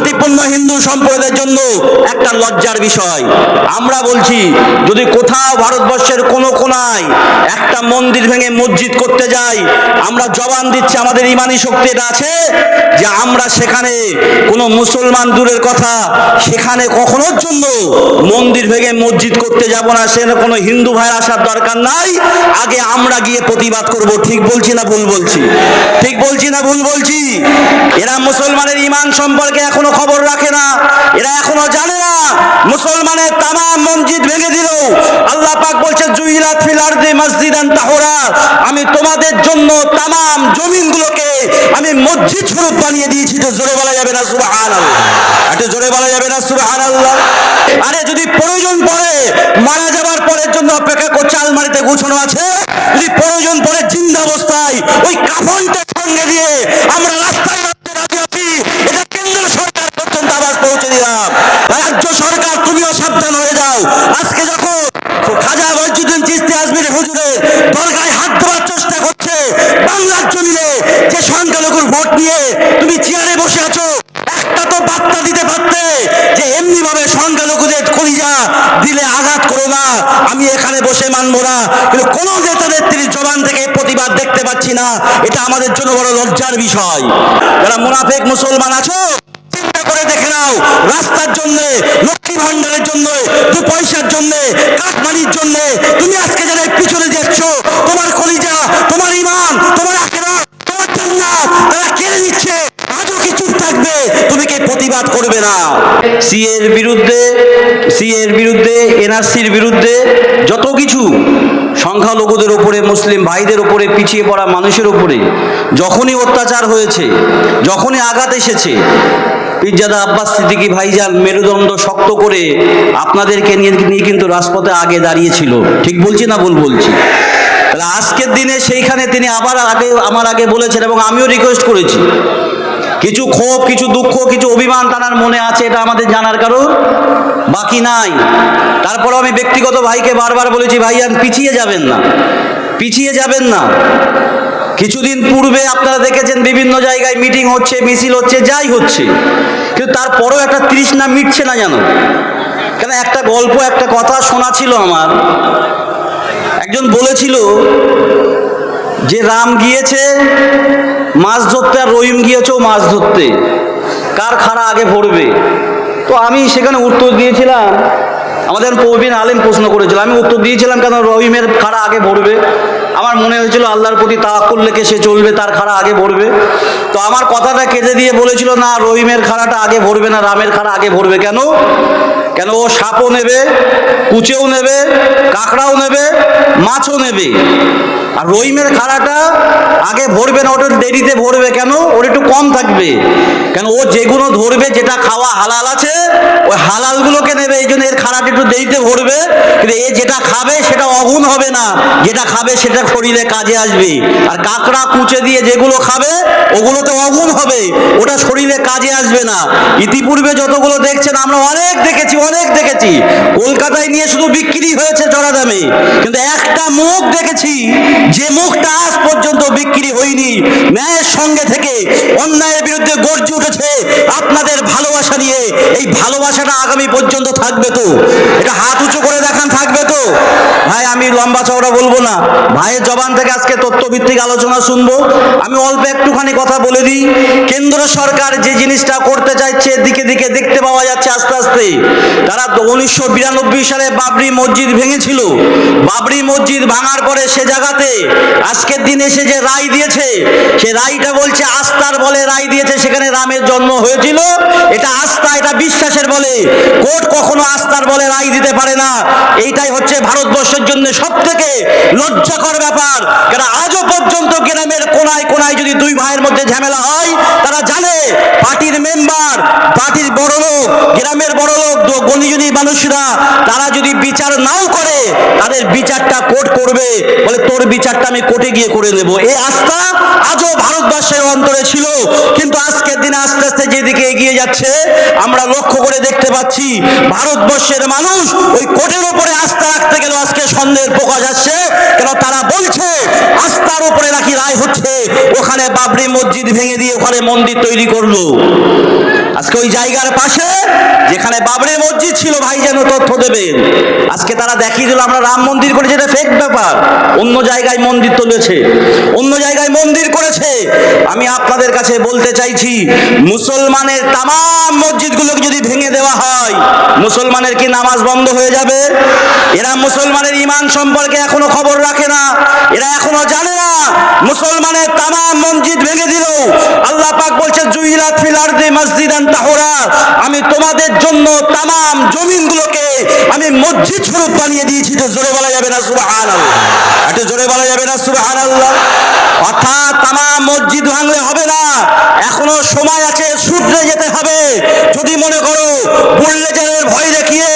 শান্তিপূর্ণ হিন্দু সম্প্রদায়ের জন্য একটা লজ্জার বিষয়। আমরা বলছি, যদি কোথাও ভারতবর্ষের কোনো কোনায় একটা মন্দির ভেঙে মসজিদ করতে যাই, আমরা জবান দিচ্ছি, আমাদের ইমানি শক্তি এটা আছে যে আমরা সেখানে কোনো মুসলমান দূরের কথা সেখানে কখনোর জন্য মন্দির ভেঙে মসজিদ করতে যাব না সেখানে কোনো হিন্দু ভাই আসার দরকার নাই। আগে আমরা গিয়ে প্রতিবাদ করব, ঠিক বলছি না ভুল বলছি? ঠিক বলছি না ভুল বলছি? এরা মুসলমানের ইমান সম্পর্কে এখনও খবর রাখে না। এরা এখনও জানে না। মুসলমানের তামাম মসজিদ ভেঙে দিল। আল্লাহ পাক বলছে জুইরাত ফিল আরদি মসজিদান তাহরা। আমি তোমাদের জন্য তামাম জমিনগুলোকে আমি মসজিদ স্বরূপ বানিয়ে দিয়েছি। তো জোরে বলা যাবে না, সুবহানাল্লাহ। একটু জোরে বলা যাবে না, সুবহানাল্লাহ। আরে, যদি প্রয়োজন পড়ে, মারা যাবার পরের জন্য অপেক্ষা করছে, আলমারিতে গুছানো আছে। যদি প্রয়োজন পড়ে, জিন্দা অবস্থায় ওই কাফনটা সঙ্গে দিয়ে আমরা রাস্তায় এটা কেন্দ্র সরকার পর্যন্ত আবার পৌঁছে দিলাম রাজ্য সরকার তুমিও সাবধান হয়ে যাও আজকে যখন খাজা মসজিদুল চিস্তি আজমির হুজুরের দরগায় হাত দেওয়ার চেষ্টা করছে, বাংলার জমিনে যে সংখ্যালঘুর ভোট নিয়ে তুমি চেয়ারে বসে আছো একটা তো বার্তা দিতে পারতে যে এমনি ভাবে সংখ্যালঘুদের কলিজা দিলে আঘাত করো না। আমি এখানে বসে মানবো না। কিন্তু কোন নেতা নেত্রীর জবান থেকে প্রতিবাদ দেখতে পাচ্ছি না। এটা আমাদের জন্য বড় লজ্জার বিষয়। যারা মুনাফেক মুসলমান আছো করে দেখে নাও। রাস্তার জন্য, লক্ষ্মী ভান্ডারের জন্য দু পয়সার জন্য কাঠমারির জন্য, তুমি আজকে যারা পিছনে দেখছ, তোমার কলিজা, তোমার ইমান তোমার জান্নাত তারা কেড়ে নিচ্ছে আজও কি চুপ থাকবে তুমি কি প্রতিবাদ করবে না। সি এর বিরুদ্ধে সি এর বিরুদ্ধে, এনআরসির বিরুদ্ধে যত কিছু সংখ্যালঘুদের উপরে মুসলিম ভাইদের উপরে পিছিয়ে পড়া মানুষের উপরে যখনই অত্যাচার হয়েছে, যখনই আঘাত এসেছে, পিজ্জাদা আব্বাস সিদ্দিকি ভাইজান মেরুদণ্ড শক্ত করে আপনাদেরকে নিয়ে নিয়ে কিন্তু রাজপথে আগে দাঁড়িয়েছিল। ঠিক বলছি না ভুল বলছি? তাহলে আজকের দিনে সেইখানে তিনি আবার আগে আমার আগে বলেছেন এবং আমিও রিকোয়েস্ট করেছি। কিছু ক্ষোভ, কিছু দুঃখ, কিছু অভিমান তার মনে আছে, এটা আমাদের জানার কারণ। বাকি নাই। তারপরও আমি ব্যক্তিগত ভাইকে বারবার বলেছি ভাইয়ান পিছিয়ে যাবেন না। পিছিয়ে যাবেন না। কিছুদিন পূর্বে আপনারা দেখেছেন বিভিন্ন জায়গায় মিটিং হচ্ছে, মিছিল হচ্ছে, যাই হচ্ছে। কিন্তু তারপরেও একটা তৃষ্ণা মিটছে না জানো কেন, একটা গল্প, একটা কথা শোনা ছিল আমার। একজন বলেছিল যে রাম গিয়েছে, মাছ ধরতে আর রহিম গিয়েছেও মাছ ধরতে। কার খাড়া আগে পড়বে? তো আমি সেখানে উত্তর দিয়েছিলাম। আমাদের প্রবীণ আলেম প্রশ্ন করেছিল। আমি উত্তর দিয়েছিলাম কেন রহিমের খাড়া আগে ভরবে আমার মনে হয়েছিল আল্লাহর প্রতি তাওয়াক্কুল লেখে সে চলবে, তার খাড়া আগে ভরবে তো আমার কথাটা কেটে দিয়ে বলেছিল, না, রহিমের খাড়াটা আগে ভরবে না, রামের খাড়া আগে ভরবে কেন? কেন ও সাপও নেবে, কুচেও নেবে, কাঁকড়াও নেবে, মাছও নেবে? আর রহিমের খাড়াটা আগে ভরবে না, ওটা দেরিতে ভরবে কেন? ওর একটু কম থাকবে। কেন ও যেগুলো ধরবে, যেটা খাওয়া হালাল আছে, ওই হালালগুলোকে নেবে, এই জন্য এর খাড়াটা একটু দেরিতে ভরবে। কিন্তু এ যেটা খাবে, সেটা অগুণ হবে না। যেটা খাবে, সেটা শরীরে কাজে আসবে। আর কাঁকড়া, কুচে দিয়ে যেগুলো খাবে ওগুলো তো অগুণ হবে। ওটা শরীরে কাজে আসবে না। ইতিপূর্বে যতগুলো দেখছেন, আমরা অনেক দেখেছি অনেক দেখেছি। কলকাতায় নিয়ে শুধু বিক্রি হয়েছে চড়া দামে। কিন্তু একটা মুখ দেখেছি, যে মুখটা আজ পর্যন্ত বিক্রি হয়নি। ন্যায়ের সঙ্গে থেকে অন্যায়ের বিরুদ্ধে গর্জে উঠেছে আপনাদের ভালোবাসা নিয়ে। এই ভালোবাসাটা আগামী পর্যন্ত থাকবে তো। এটা হাত উঁচু করে দেখান থাকবে তো ভাই আমি লম্বা চওড়া বলব না। ভাইয়ের জবান থেকে আজকে তথ্যভিত্তিক আলোচনা শুনব। আমি অল্প একটুখানি কথা বলে দিই। কেন্দ্র সরকার যে জিনিসটা করতে চাইছে, দিকে দিকে দেখতে পাওয়া যাচ্ছে আস্তে আস্তে। তারা উনিশশো বিরানব্বই সালে বাবরি মসজিদ ভেঙেছিল। বাবরি মসজিদ ভাঙার পরে সে জায়গাতে আজকের দিনে এসে যে রায় দিয়েছে, সে রায়টা বলছে আস্থার বলে রায় দিয়েছে, সেখানে রামের জন্ম হয়েছিল। এটা আস্থা, এটা বিশ্বাসের বলে। কোর্ট কখনো আস্থার বলে রায় দিতে পারে না। এইটাই হচ্ছে ভারতবর্ষের জন্য সব থেকে লজ্জাকর ব্যাপার কারণ আজও পর্যন্ত গ্রামের কোনায় কোনায় যদি দুই ভাইয়ের মধ্যে ঝামেলা হয়, তারা জানে পার্টির মেম্বার, পার্টির বড় গ্রামের বড় লোক গণিজনী মানুষরা, তারা যদি বিচার নাও করে, তাদের বিচারটা কোর্ট করবে। বলে, তোর বিচারটা আমি কোর্টে গিয়ে করে নেব। এই আস্থা আজও ভারতবর্ষের অন্তরে ছিল। কিন্তু আজকের দিনে আস্তে আস্তে যেদিকে এগিয়ে যাচ্ছে, আমরা লক্ষ্য করে দেখতে পাচ্ছি, ভারতবর্ষের মানুষ ওই কোর্টের উপরে আস্থা রাখতে গেলে আজকে সন্দেহের প্রকাশ আসছে। কেন? তারা বলছে, আস্থার উপরে নাকি রায় হচ্ছে। ওখানে বাবরি মসজিদ ভেঙে দিয়ে ওখানে মন্দির তৈরি করল। আজকে ওই জায়গার পাশে যেখানে বাবরি মসজিদ ছিল, ভাই যেন তথ্য দেবেন আজকে তারা দেখিয়ে দিল, আমরা রাম মন্দির করেছি, এটা ফেক ব্যাপার। অন্য জায়গায় মন্দির তুলেছে, অন্য জায়গায় মন্দির করেছে। আমি আপনাদের কাছে বলতে চাইছি, মুসলমানের তামাম মসজিদগুলোকে যদি ভেঙে দেওয়া হয়, মুসলমানের কি নামাজ বন্ধ হয়ে যাবে? এরা মুসলমানের ইমান সম্পর্কে এখনও খবর রাখে না, এরা এখনও জানে না। মুসলমানের তামাম মসজিদ ভেঙে দিল। আল্লাহ পাক বলছে, জুইলাত ফিল আরদি মসজিদান তাহরা। আমি তোমাদের জন্য তামাম জমিনগুলোকে আমি মসজিদ স্বরূপ বানিয়ে দিয়েছি। তো জোরে বলা যাবে না, সুবহানাল্লাহ। একটু জোরে বলা যাবে না, সুবহানাল্লাহ। অর্থাৎ তামাম মসজিদ ভাঙলে হবে না। এখনও সময় আছে, শুধরে যেতে হবে। যদি মনে করো বুল্লেজারের ভয় দেখিয়ে,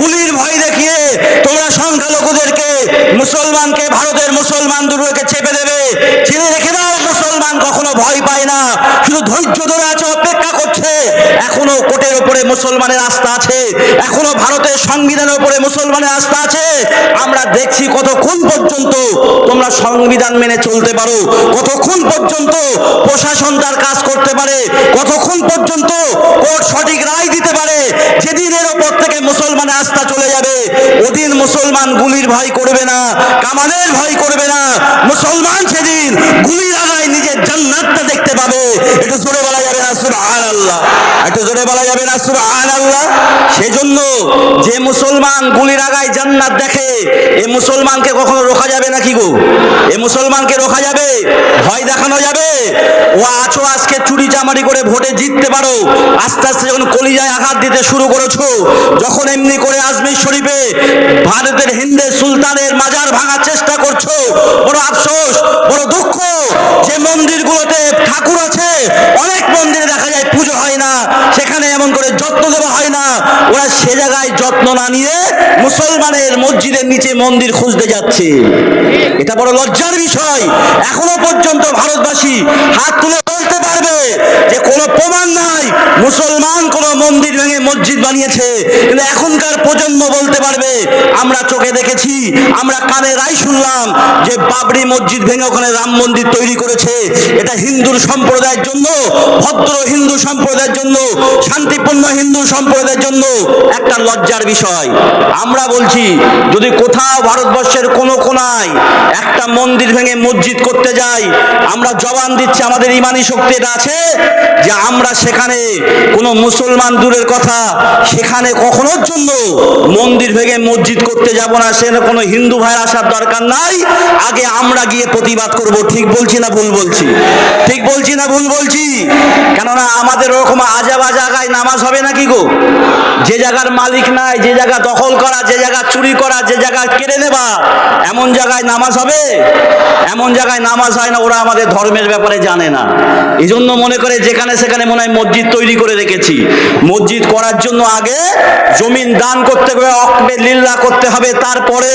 গুলির ভয় দেখিয়ে তোমরা সংখ্যালঘুদেরকে, মুসলমানকে, ভারতের মুসলমান দুর্গকে চেপে দেবে ছেড়ে রেখে দাও। মুসলমান কখনো ভয় পায় না। শুধু ধৈর্য ধরে আছে অপেক্ষা করছে এখনও কোটের উপরে মুসলমানের আস্থা আছে, এখনও ভারতের সংবিধানের উপরে মুসলমানের আস্থা আছে। আমরা দেখছি কতক্ষণ পর্যন্ত তোমরা সংবিধান মেনে চলতে পারো, কতক্ষণ পর্যন্ত প্রশাসন তার কাজ করতে পারে, কতক্ষণ পর্যন্ত কোর্ট সঠিক রায় দিতে পারে। যেদিন এর ওপর থেকে মুসলমানের আস্থা চলে যাবে, ওদিন মুসলমান গুলির ভয় করবে না কামানের ভয় করবে না। মুসলমান সেদিন গুলির আগায় নিজের জান্নাতটা দেখতে পাবে। একটু জোরে বলা যাবে না সুবহান আল্লাহ একটু জোরে বলা যাবে না সুবহান আল্লাহ সেজন্য যে মুসলমান গুলির আগায় জান্নাত দেখে, এ মুসলমানকে কখনো রোখা যাবে নাকি গো? এ মুসলমানকে রোখা যাবে? ভয় দেখানো যাবে? ও আছো, আজকে চুরি চামারি করে ভোটে জিততে পারো। আস্তে আস্তে যখন কলিজায় আঘাত দিতে শুরু করেছ, যখন এমনি করে আজমির শরীফে ভারতের হিন্দে সুলতানের মাজার ভাঙার চেষ্টা করছ, বড় আফসোস, বড় দুঃখ যে মন্দিরগুলোতে ঠাকুর আছে, অনেক মন্দিরে দেখা যায় পুজো হয় না, সেখানে এমন করে যত্ন দেওয়া হয় না। ওরা সে জায়গায় যত্ন না নিয়ে মুসলমানের মসজিদের নিচে মন্দির খুঁজতে যাচ্ছে। এটা বড় লজ্জার বিষয়। এখনও পর্যন্ত ভারতবাসী হাত তুলে বলতে পারবে যে কোনো প্রমাণ নাই মুসলমান কোন মন্দির ভেঙে মসজিদ বানিয়েছে, কিন্তু এখনকার প্রজন্ম বলতে পারবে, আমরা চোখে দেখেছি, আমরা কানে রায় শুনলাম যে বাবরি মসজিদ ভেঙে ওখানে রাম মন্দির তৈরি করেছে। এটা হিন্দুর সম্প্রদায়ের জন্য, ভদ্র হিন্দু সম্প্রদায়ের জন্য, শান্তিপূর্ণ হিন্দু সম্প্রদায়ের জন্য একটা লজ্জার বিষয়। আমরা বলছি, যদি কোথাও ভারতবর্ষের কোনো কোনায় একটা মন্দির ভেঙে মসজিদ করতে যাই, আমরা জবান দিচ্ছি আমাদের ইমানি শক্তি এটা আছে যে আমরা সেখানে কোনো মুসলমান দূরের কথা সেখানে কখনোর জন্য মন্দির ভেঙে মসজিদ করতে যাব না সেখানে কোনো হিন্দু ভাই আসার দরকার নাই। আগে আমরা গিয়ে প্রতিবাদ করব, ঠিক বলছি না ভুল বলছি? ঠিক বলছি না ভুল বলছি? কেননা আমাদের ওরকম আজাবা জায়গায় নামাজ হবে নাকি গো? যে জায়গার মালিক নাই, যে জায়গা দখল করা, যে জায়গা চুরি করা, যে জায়গা কেড়ে নেবা এমন জায়গায় নামাজ হবে? এমন জায়গায় নামাজ হয় না, ওরা আমাদের ধর্মের ব্যাপারে জানে না। এই জন্য মনে করে যেখানে সেখানে মনে হয় মসজিদ তৈরি করে রেখেছি। মসজিদ করার জন্য আগে জমিন দান করতে হবে অকবে লিল্লা করতে হবে, তারপরে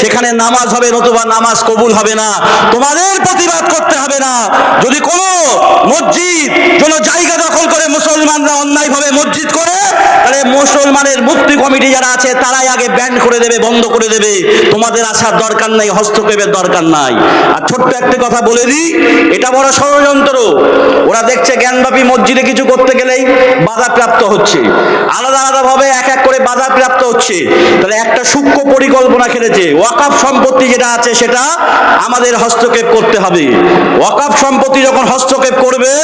সেখানে নামাজ হবে, নতুবা নামাজ কবুল হবে না। তোমাদের প্রতিবাদ করতে হবে না। যদি কোনো মসজিদ কোনো জায়গা দখল করে মুসলমানরা অন্যায়ভাবে মসজিদ করে, তাহলে মুসলমানের মুক্তি কমিটি যারা আছে, তারাই আগে ব্যান করে দেবে, বন্ধ করে দেবে। তোমাদের আসার দরকার নাই, হস্তক্ষেপের দরকার নাই। আর ছোট্ট একটা কথা বলে দিই, এটা বড় ষড়যন্ত্র। ওরা দেখছে জ্ঞানব্যাপী মসজিদে কিছু করতে গেলেই বাধাপ্রাপ্ত হচ্ছে। আলাদা আলাদা ভাবে এক এক করে বাধাপ্রাপ্ত হচ্ছে। তাহলে একটা সূক্ষ্ম পরিকল্পনা খেলেছে। ওয়াকাফ সম্পত্তি যেটা আছে, সেটা আমাদের হস্তক্ষেপ করতে হবে। ওয়াকাফ সম্পত্তি যখন হস্তক্ষেপ করবে,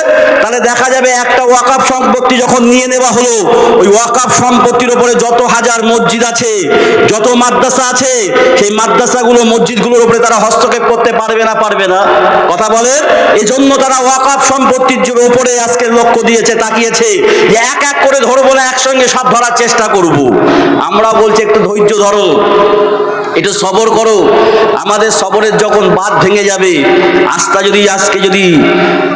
তাহলে দেখা যাবে একটা ওয়াকাফ সম্পত্তি যখন নিয়ে নেওয়া হলো, ওই ওয়াকাফ সম্পত্তির উপরে যত হাজার মসজিদ আছে, যত মাদ্রাসা আছে, সেই মাদ্রাসাগুলো, মসজিদগুলোর উপরে তারা হস্তক্ষেপ করতে পারবে না পারবে না? কথা বলেন? এই জন্য তারা ওয়াকাফ সম্পত্তির উপরে আজকে লক্ষ্য দিয়েছে, তাকিয়েছে, যে এক এক করে ধরবো না, একসঙ্গে সব ধরার চেষ্টা করব। আমরা বলছি, একটু ধৈর্য ধরো। একটু সবর করো। আমাদের সবরের যখন বাদ ভেঙে যাবে, আস্থা যদি আজকে যদি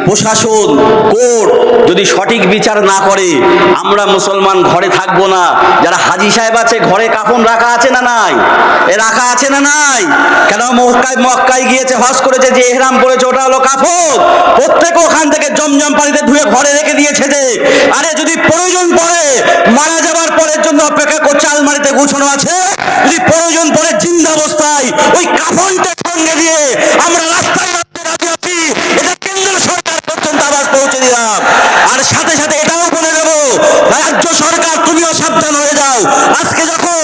প্রশাসন, কোর্ট যদি সঠিক বিচার না করে, আমরা মুসলমান ঘরে থাকব না। যারা হাজি সাহেব আছে, ঘরে কাফন রাখা আছে না নাই? এ রাখা আছে না নাই? কেন মক্কায় মক্কায় গিয়েছে, হজ করেছে, যে এহরাম পড়েছে, ওটা হলো কাফন। প্রত্যেকে ওখান থেকে জমজম পানিতে ধুয়ে ঘরে রেখে দিয়েছে যে, আরে যদি প্রয়োজন পড়ে, মারা যাবার পরের জন্য অপেক্ষা করছে, আলমারিতে গুছানো আছে। যদি প্রয়োজন পড়ে জিন্দা অবস্থায় ওই কাফনটা সঙ্গে দিয়ে আমরা রাস্তায় রাখতে রাজি আছি। এটা কেন্দ্র সরকার দিলাম। আর সাথে সাথে এটাও বলে দেব, রাজ্য সরকার তুমিও সাবধান হয়ে যাও। আজকে যখন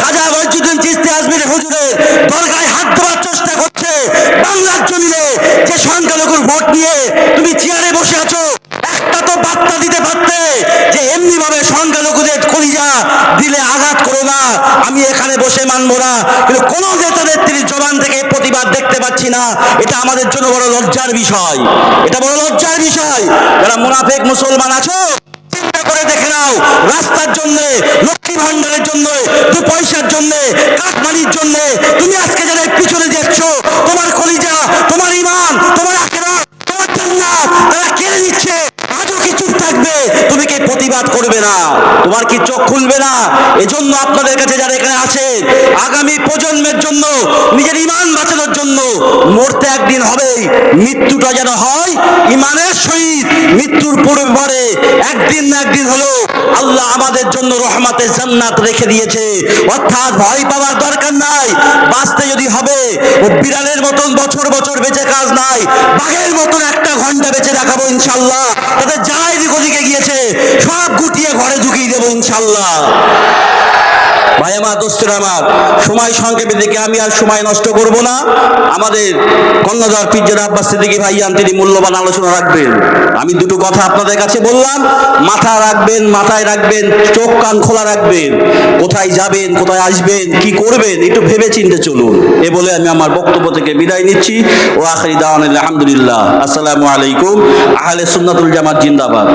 খাজা মসজিদুল চিস্তি আজমির হুজুরের দরগায় হাত দেওয়ার চেষ্টা করছে বাংলার জমিনে, যে সংখ্যালঘুর ভোট নিয়ে তুমি চেয়ারে বসে আছো, একটা তো বার্তা দিতে পারতে যে এমনি ভাবে সংখ্যালঘুদের কলিজা দিলে করো না আমি এখানে বসে মানবো না। কিন্তু কোন নেতা নেত্রীর জবান থেকে প্রতিবাদ দেখতে পাচ্ছি না। এটা আমাদের জন্য বড় লজ্জার বিষয়। এটা বড় লজ্জার বিষয়। যারা মুনাফেক মুসলমান আছো, চিন্তা করে দেখে নাও, রাস্তার জন্য, লক্ষ্মী ভান্ডারের জন্য দু পয়সার জন্য, কাঠমানির জন্য, তুমি আজকে যাদের পিছনে দেখছ তোমার কলিজা তোমার ইমান তোমার আখেরাত তোমার জান্নাত তারা কেড়ে নিচ্ছে আজও কি চুপ থাকবে তুমি কি প্রতিবাদ করবে না তোমার কি চোখ খুলবে না? এজন্য আপনাদের কাছে যারা এখানে আছে আগামী প্রজন্মের জন্য, নিজের ইমান বাঁচানোর জন্য মরতে একদিন হবেই। মৃত্যুটা যেন হয় ইমানের সহিত, মৃত্যুর পরে একদিন না একদিন হলো আল্লাহ আমাদের জন্য রহমাতে জান্নাত রেখে দিয়েছে। অর্থাৎ ভয় পাওয়ার দরকার নাই। বাঁচতে যদি হবে বিড়ালের মতন বছর বছর বেঁচে কাজ নাই, বাঘের মতন একটা ঘণ্টা বেঁচে দেখাবো ইনশাল্লাহ। তাদের যাই ওদিকে গিয়েছে, সব গুটিয়ে ঘরে ঢুকিয়ে দেবো ইনশাল্লাহ। ভাই আমার দোস্তরা আমার, সময় সংক্ষেপে দেখে আমি আর সময় নষ্ট করব না। আমাদের কর্ণধার পিজ্জার আব্বাস সিদ্দিকী ভাইয়ান তিনি মূল্যবান আলোচনা রাখবেন। আমি দুটো কথা আপনাদের কাছে বললাম মাথা রাখবেন, মাথায় রাখবেন, চোখ কান খোলা রাখবেন। কোথায় যাবেন, কোথায় আসবেন, কি করবেন, একটু ভেবে চিন্তে চলুন। এ বলে আমি আমার বক্তব্য থেকে বিদায় নিচ্ছি। ও আখরি দাওয়ান আলহামদুলিল্লাহ। আসসালামু আলাইকুম। আহলে সুন্নাতুল জামাত জিন্দাবাদ।